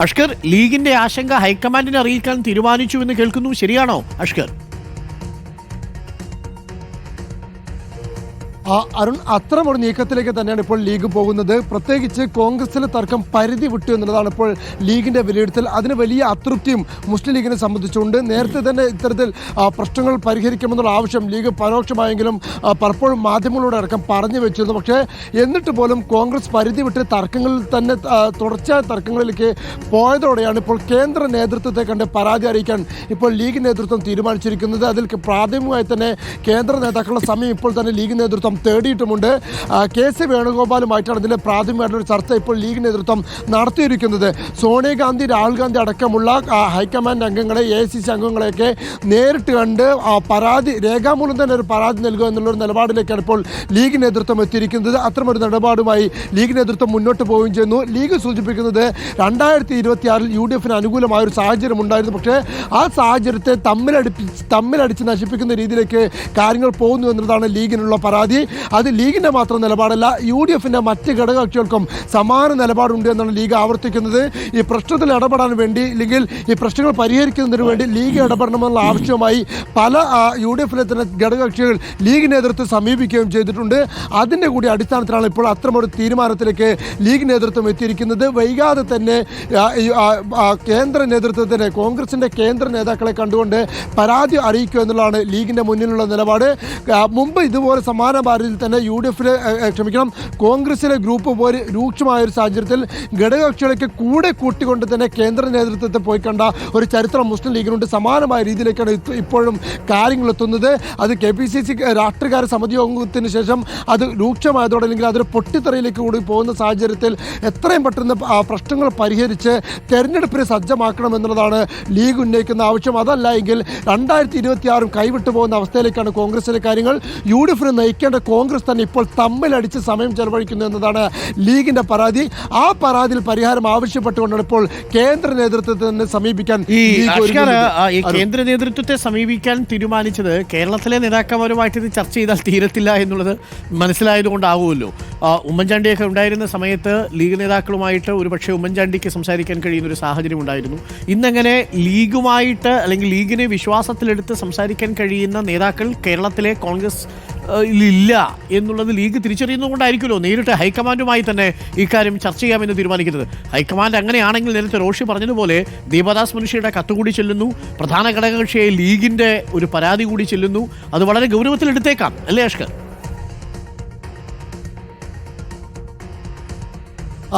അഷ്കർ ലീഗിന്റെ ആശങ്ക ഹൈക്കമാൻഡിനെ അറിയിക്കാൻ തീരുമാനിച്ചു എന്ന് കേൾക്കുന്നു. ശരിയാണോ അഷ്കർ? അരുൺ അത്തരമൊരു നീക്കത്തിലേക്ക് തന്നെയാണ് ഇപ്പോൾ ലീഗ് പോകുന്നത്. പ്രത്യേകിച്ച് കോൺഗ്രസിലെ തർക്കം പരിധി വിട്ടു എന്നുള്ളതാണ് ഇപ്പോൾ ലീഗിന്റെ വിലയിരുത്തൽ. അതിന് വലിയ അതൃപ്തിയും മുസ്ലിം ലീഗിനെ സംബന്ധിച്ചുകൊണ്ട് നേരത്തെ തന്നെ ഇത്തരത്തിൽ ആ, പ്രശ്നങ്ങൾ പരിഹരിക്കുമെന്നുള്ള ആവശ്യം ലീഗ് പരോക്ഷമായെങ്കിലും ആ, പലപ്പോഴും മാധ്യമങ്ങളോട് അടക്കം പറഞ്ഞു വെച്ചിരുന്നു. പക്ഷേ എന്നിട്ട് പോലും കോൺഗ്രസ് പരിധി വിട്ട് തർക്കങ്ങളിൽ തന്നെ ആ, തുടർച്ചയായ തർക്കങ്ങളിലേക്ക് പോയതോടെയാണ് ഇപ്പോൾ കേന്ദ്ര നേതൃത്വത്തെ കണ്ട് പരാതി അറിയിക്കാൻ ഇപ്പോൾ ലീഗ് നേതൃത്വം തീരുമാനിച്ചിരിക്കുന്നത്. അതിൽ പ്രാഥമികമായി തന്നെ കേന്ദ്ര നേതാക്കളുടെ സമയം ഇപ്പോൾ തന്നെ ലീഗ് നേതൃത്വം തേടിയിട്ടുമുണ്ട്. കെ സി വേണുഗോപാലുമായിട്ടാണ് ഇതിന്റെ പ്രാഥമികമായിട്ടുള്ള ചർച്ച ഇപ്പോൾ ലീഗ് നേതൃത്വം നടത്തിയിരിക്കുന്നത്. സോണിയാഗാന്ധി രാഹുൽ ഗാന്ധി അടക്കമുള്ള ഹൈക്കമാൻഡ് അംഗങ്ങളെ എ സി സി അംഗങ്ങളെയൊക്കെ നേരിട്ട് കണ്ട് പരാതി രേഖാമൂലം തന്നെ ഒരു പരാതി നൽകുക എന്നുള്ളൊരു നിലപാടിലേക്കാണ് ഇപ്പോൾ ലീഗ് നേതൃത്വം എത്തിയിരിക്കുന്നത്. അത്തരമൊരു നിലപാടുമായി ലീഗ് നേതൃത്വം മുന്നോട്ട് പോവുകയും ചെയ്യുന്നു. ലീഗ് സൂചിപ്പിക്കുന്നത് രണ്ടായിരത്തി ഇരുപത്തിയാറിൽ യു ഡി എഫിന് അനുകൂലമായ ഒരു സാഹചര്യം ഉണ്ടായിരുന്നു. പക്ഷേ ആ സാഹചര്യത്തെ തമ്മിലടിപ്പിച്ച് തമ്മിലടിച്ച് നശിപ്പിക്കുന്ന രീതിയിലേക്ക് കാര്യങ്ങൾ പോകുന്നു എന്നുള്ളതാണ് ലീഗിനുള്ള പരാതി. അത് ലീഗിന്റെ മാത്രം നിലപാടല്ല യു ഡി എഫിന്റെ മറ്റ് ഘടകകക്ഷികൾക്കും സമാന നിലപാടുണ്ട് എന്നാണ് ലീഗ് ആവർത്തിക്കുന്നത്. ഈ പ്രശ്നത്തിൽ ഇടപെടാൻ വേണ്ടി അല്ലെങ്കിൽ ഈ പ്രശ്നങ്ങൾ പരിഹരിക്കുന്നതിന് വേണ്ടി ലീഗ് ഇടപെടണമെന്നുള്ള ആവശ്യമായി പല യു ഡി എഫിലെ തന്നെ ഘടകകക്ഷികൾ ലീഗ് നേതൃത്വം സമീപിക്കുകയും ചെയ്തിട്ടുണ്ട്. അതിന്റെ കൂടി അടിസ്ഥാനത്തിലാണ് ഇപ്പോൾ അത്തരമൊരു തീരുമാനത്തിലേക്ക് ലീഗ് നേതൃത്വം എത്തിയിരിക്കുന്നത്. വൈകാതെ തന്നെ കേന്ദ്ര നേതൃത്വത്തിന് കോൺഗ്രസിന്റെ കേന്ദ്ര നേതാക്കളെ കണ്ടുകൊണ്ട് പരാതി അറിയിക്കുക എന്നുള്ളതാണ് ലീഗിന്റെ മുന്നിലുള്ള നിലപാട്. മുമ്പ് ഇതുപോലെ സമാന ഭാരതിൽ തന്നെ യു ഡി എഫിലെ ക്ഷമിക്കണം കോൺഗ്രസിലെ ഗ്രൂപ്പ് പോലെ രൂക്ഷമായ ഒരു സാഹചര്യത്തിൽ ഘടകകക്ഷികളൊക്കെ കൂടെ കൂട്ടിക്കൊണ്ട് തന്നെ കേന്ദ്ര നേതൃത്വത്തെ പോയി കണ്ട ഒരു ചരിത്രം മുസ്ലിം ലീഗിനുണ്ട്. സമാനമായ രീതിയിലേക്കാണ് ഇപ്പോഴും കാര്യങ്ങൾ എത്തുന്നത് അത് കെ പി സി സി രാഷ്ട്രീയകാര്യ സമിതി യോഗത്തിന് ശേഷം അത് രൂക്ഷമായതോടെ അല്ലെങ്കിൽ അതൊരു പൊട്ടിത്തെറിയിലേക്ക് കൂടി പോകുന്ന സാഹചര്യത്തിൽ എത്രയും പെട്ടെന്ന് പ്രശ്നങ്ങൾ പരിഹരിച്ച് തെരഞ്ഞെടുപ്പിനെ സജ്ജമാക്കണം എന്നുള്ളതാണ് ലീഗ് ഉന്നയിക്കുന്ന ആവശ്യം. അതല്ല എങ്കിൽ രണ്ടായിരത്തി ഇരുപത്തി ആറും കൈവിട്ടു പോകുന്ന അവസ്ഥയിലേക്കാണ് കോൺഗ്രസിലെ കാര്യങ്ങൾ. യു ഡി എഫിനെ നയിക്കേണ്ട കോൺഗ്രസ് തന്നെ ഇപ്പോൾ തമ്മിലടിച്ച് സമയം ചെലവഴിക്കുന്നു എന്നതാണ് ലീഗിന്റെ പരാതി. ആ പരാതിയിൽ പരിഹാരം ആവശ്യപ്പെട്ടുകൊണ്ടാണ് ഇപ്പോൾ കേന്ദ്ര നേതൃത്വത്തെ തന്നെ സമീപിക്കാൻ കേന്ദ്ര നേതൃത്വത്തെ സമീപിക്കാൻ തീരുമാനിച്ചത് കേരളത്തിലെ നേതാക്കന്മാരുമായിട്ട് ഇത് ചർച്ച ചെയ്താൽ തീരത്തില്ല എന്നുള്ളത് മനസ്സിലായതുകൊണ്ടാവുമല്ലോ. ഉമ്മൻചാണ്ടിയൊക്കെ ഉണ്ടായിരുന്ന സമയത്ത് ലീഗ് നേതാക്കളുമായിട്ട് ഒരുപക്ഷെ ഉമ്മൻചാണ്ടിക്ക് സംസാരിക്കാൻ കഴിയുന്ന ഒരു സാഹചര്യം ഉണ്ടായിരുന്നു. ഇന്നങ്ങനെ ലീഗുമായിട്ട് അല്ലെങ്കിൽ ലീഗിനെ വിശ്വാസത്തിലെടുത്ത് സംസാരിക്കാൻ കഴിയുന്ന നേതാക്കൾ കേരളത്തിലെ കോൺഗ്രസ് ഇല്ല എന്നുള്ളത് ലീഗ് തിരിച്ചറിയുന്നതുകൊണ്ടായിരിക്കുമല്ലോ നേരിട്ട് ഹൈക്കമാൻഡുമായി തന്നെ ഇക്കാര്യം ചർച്ച ചെയ്യാമെന്ന് തീരുമാനിക്കുന്നത്. ഹൈക്കമാൻഡ് അങ്ങനെയാണെങ്കിൽ നേരത്തെ റോഷി പറഞ്ഞതുപോലെ ദീപദാസ് മനുഷ്യയുടെ കത്ത് കൂടി ചെല്ലുന്നു. പ്രധാന ഘടകകക്ഷിയായ ലീഗിന്റെ ഒരു പരാതി കൂടി ചെല്ലുന്നു. അത് വളരെ ഗൗരവത്തിലെടുത്തേക്കാം. അല്ലേ അഷ്കർ?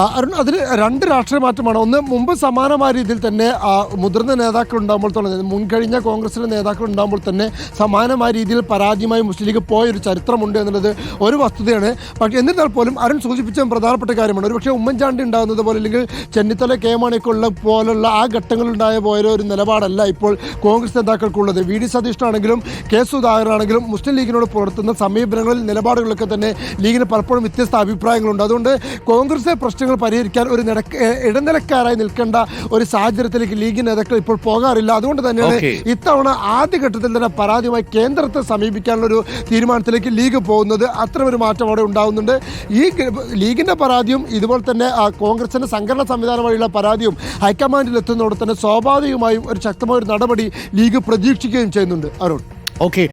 അരുൺ അതിൽ രണ്ട് രാഷ്ട്രീയ മാറ്റമാണ്. ഒന്ന് മുമ്പ് സമാനമായ രീതിയിൽ തന്നെ മുതിർന്ന നേതാക്കൾ ഉണ്ടാകുമ്പോൾ തന്നെ മുൻകഴിഞ്ഞ കോൺഗ്രസിലെ നേതാക്കൾ ഉണ്ടാകുമ്പോൾ തന്നെ സമാനമായ രീതിയിൽ പരാജയമായി മുസ്ലിം ലീഗ് പോയ ഒരു ചരിത്രമുണ്ട് എന്നുള്ളത് ഒരു വസ്തുതയാണ്. പക്ഷേ എന്നിരുന്നാൽ പോലും അരുൺ സൂചിപ്പിച്ച പ്രധാനപ്പെട്ട കാര്യമാണ്. ഒരുപക്ഷെ ഉമ്മൻചാണ്ടി ഉണ്ടാകുന്നത് പോലെ അല്ലെങ്കിൽ ചെന്നിത്തല കെ മാണിയൊക്കെ ഉള്ള പോലുള്ള ആ ഘട്ടങ്ങളിലുണ്ടായ പോലെ ഒരു നിലപാടല്ല ഇപ്പോൾ കോൺഗ്രസ് നേതാക്കൾക്കുള്ളത്. വി ഡി സതീഷനാണെങ്കിലും കെ സുധാകരനാണെങ്കിലും മുസ്ലിം ലീഗിനോട് പുലർത്തുന്ന സമീപനങ്ങളിൽ നിലപാടുകളൊക്കെ തന്നെ ലീഗിന് പലപ്പോഴും വ്യത്യസ്ത അഭിപ്രായങ്ങളുണ്ട്. അതുകൊണ്ട് കോൺഗ്രസിലെ പ്രശ്നങ്ങൾ പരിഹരിക്കാൻ ഒരു നിരക്ക് ഇടനിലക്കാരായി നിൽക്കേണ്ട ഒരു സാഹചര്യത്തിലേക്ക് ലീഗ് നേതാക്കൾ ഇപ്പോൾ പോകാറില്ല. അതുകൊണ്ട് തന്നെയാണ്. ഇത്തവണ ആദ്യഘട്ടത്തിൽ തന്നെ പരാതിയുമായി കേന്ദ്രത്തെ സമീപിക്കാനുള്ള ഒരു തീരുമാനത്തിലേക്ക് ലീഗ് പോകുന്നത് അത്തരമൊരു മാറ്റം അവിടെ ഉണ്ടാകുന്നുണ്ട് ഈ ലീഗിന്റെ ലീഗിന്റെ പരാതിയും ഇതുപോലെ തന്നെ ആ, കോൺഗ്രസിന്റെ സംഘടനാ സംവിധാനം വഴിയുള്ള പരാതിയും ഹൈക്കമാൻഡിൽ എത്തുന്നതോടെ തന്നെ സ്വാഭാവികമായും ഒരു ശക്തമായ ഒരു നടപടി ലീഗ് പ്രതീക്ഷിക്കുകയും ചെയ്യുന്നുണ്ട്. അരുൺ. ഓക്കെ.